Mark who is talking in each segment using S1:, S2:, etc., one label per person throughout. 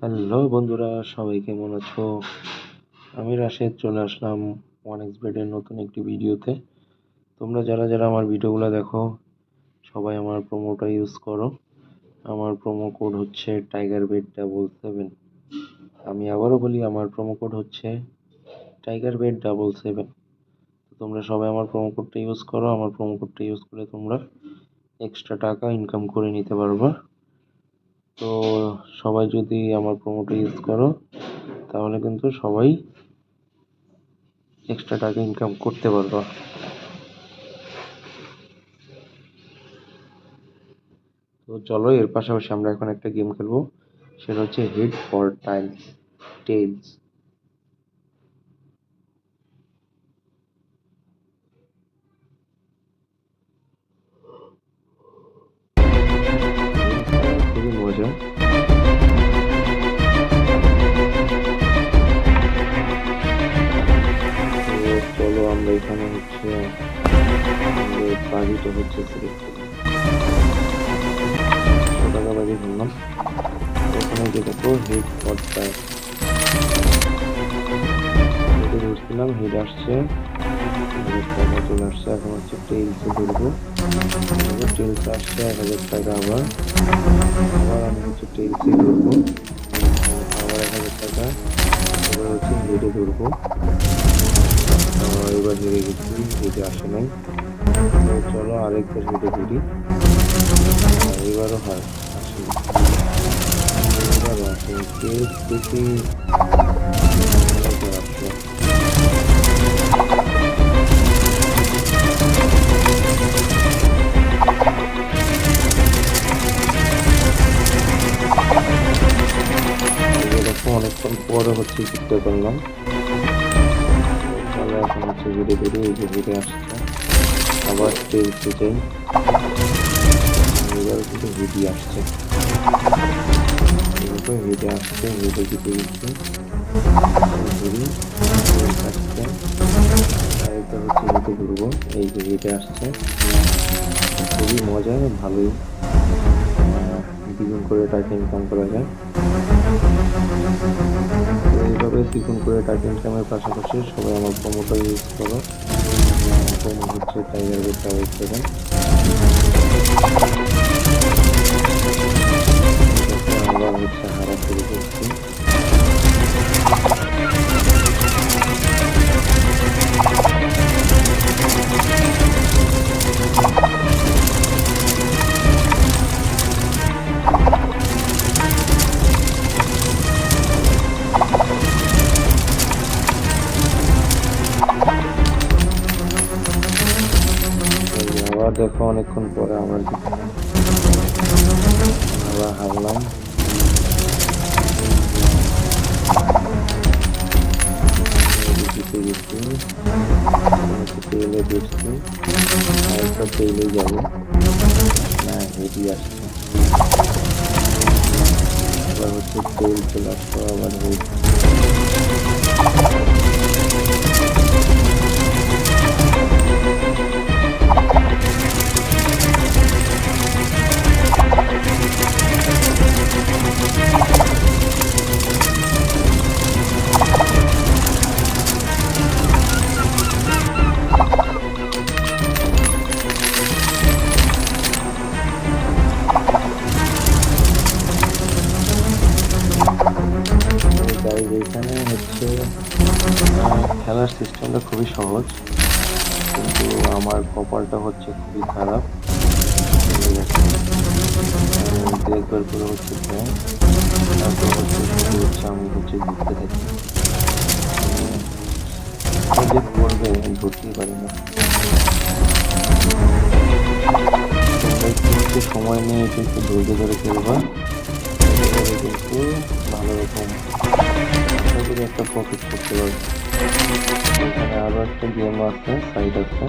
S1: Hello বন্ধুরা, সবাই কেমন আছো? আমি রাশেদ, চলে আসলাম ওয়ান এক্স বেডের নতুন একটি ভিডিওতে। তোমরা যারা যারা আমার ভিডিওগুলো দেখো, সবাই আমার প্রোমোটা ইউজ করো। আমার প্রোমো কোড হচ্ছে টাইগার বেড ডাবল সেভেন আমি আবারও বলি, আমার প্রোমো কোড হচ্ছে টাইগার বেড ডাবল সেভেন তোমরা সবাই আমার প্রোমো কোডটা ইউজ করো। আমার প্রোমো কোডটা ইউজ করলে তোমরা এক্সট্রা টাকা ইনকাম করে নিতে পারবা। তো সবাই যদি আমার প্রোমোটা ইউজ করো, তাহলে কিন্তু সবাই এক্সট্রা টাকা ইনকাম করতে পারবা। তো চলো, এর পাশাপাশি আমরা এখন একটা গেম খেলব, সেটা হচ্ছে হেড ফর টাইলস টেলস খুবই মজা চলো আমরা এখানে হচ্ছে বাড়িটা হচ্ছে সিলেক্ট করি। একশো টাকা বাড়ি ধরলাম ওখানে যে দেখো হেড পদটা হেডে ধরছিলাম হেড আসছে। চলে আসছে, এখন হচ্ছে টেলসে ধরবো। টেলস আসছে এক হাজার টাকা আবার আবার আমি হচ্ছে টেলসে ধরবো। আবার এক হাজার টাকা। এবার হচ্ছে হেডে ধরবো। এবার হেরে গেছি হেডে আসে নাই। চলো আরেকবার হেডে ধরি। এবারও হয় আসলো। অনেকক্ষণ পরে হচ্ছে জিততে পারলাম তাহলে এখন হচ্ছে ঘুরে ঘুরে এই যে ঘুরে আসছে আবার টেলসে যাই এবার কিন্তু ভিডি আসছে এরকম ভিডে আসছে ভিডে জিতে গেছে ঘুরি আসছে আরেকটা হচ্ছে ভিডে ঘুরবো এই যে ভিডে আসছে। খুবই মজা, ভালোই। দ্বিগুণ করে টাকা ইনকাম করা যায়। এইভাবে দ্বিগুণ করে টাকা ইনকামের পাশাপাশি সবাই আমার প্রোমোটা ইউজ করো। প্রোমো হচ্ছে টাইগার বেড ডাবল সেভেন আমরা হচ্ছে হারা শুরু করছি। দেখো অনেকক্ষণ পরে আমার হারলাম। জিতে গেছি একটু তেলে দেখছি আরেকটা তেলে যাব না হেঁটে আসছে আবার হচ্ছে তেল চলে আসতো আবার হেঁটে এখানে হচ্ছে খেলার সিস্টেমটা খুবই সহজ। কিন্তু আমার কপালটা হচ্ছে খুবই খারাপ। একবার করে হচ্ছে তারপর হচ্ছে আমি হচ্ছে ঘুরতে থাকি। যে করবে ধরতেই পারি না। সময় নিয়ে একটু ধৈর্য ধরে খেলবা। কিন্তু প্রফিট করতে পারবে এখানে একটা গেম আছে সাইড আছে।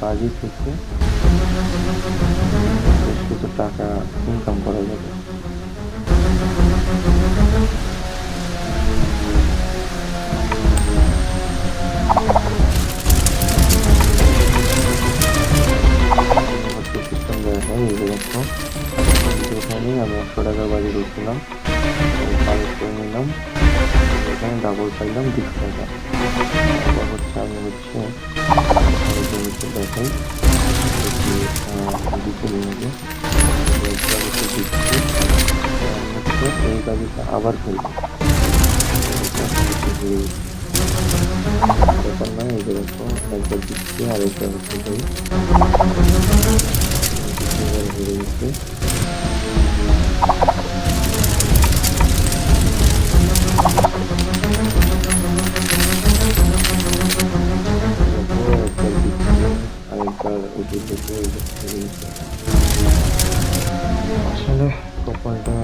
S1: বাজি থেকে কিছু টাকা ইনকাম করা যাবে। আমি একশো টাকার বাজি ঢুকছিলাম কালেক্ট করে নিলাম। এখানে ডাবল পাইলাম দুশো টাকা। হচ্ছে আমি হচ্ছে আরেকজন হচ্ছে দেখাই দিতে নিয়ে হচ্ছে এই কাজটা আবার ফেলব ব্যাপার নয় এই যে দেখো একবার দিচ্ছি আর একবার হচ্ছে যাই আসলে কপালটা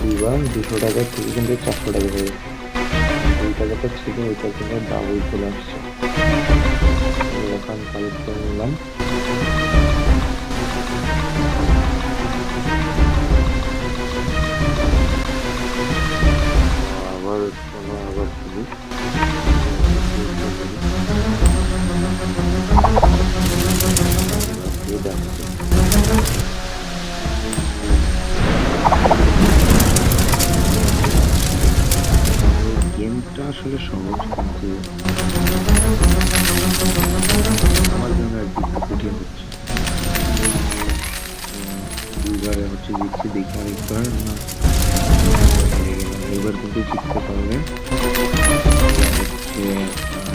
S1: দুইবার দুশো টাকা থেকে কিন্তু চারশো টাকা হয়ে ওই টাকাটা ছিল ওইটা কিন্তু ডাবল চলে আসছে কালেক্ট করে নিলাম। আবার আবার কঠিন হচ্ছে দুইবারে হচ্ছে জিতছি দেখি আরেকবার না? এবার কিন্তু জিততে পারলে হচ্ছে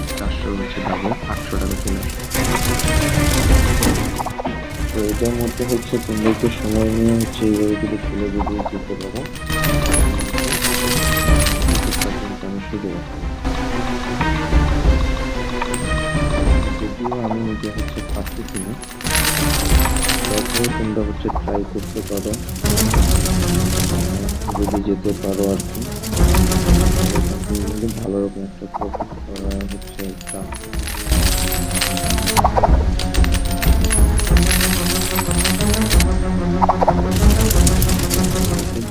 S1: চারশো হচ্ছে আটশো টাকা চলে তো এটার মধ্যে হচ্ছে তোমরা একটু সময় নিয়ে হচ্ছে এইভাবে যদি খেলে যদি জিততে পারো আমি শুধু যদিও আমি নিজে হচ্ছে পারতেছি না। তারপরে তোমরা হচ্ছে ট্রাই করতে পারো। যদি যেতে পারো আর কি। ভালো রকম একটা প্রফিট হচ্ছে একটা।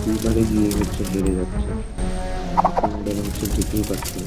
S1: দুইবারে গিয়ে হচ্ছে হেরে যাচ্ছে। হচ্ছে যেতেই পারছি। না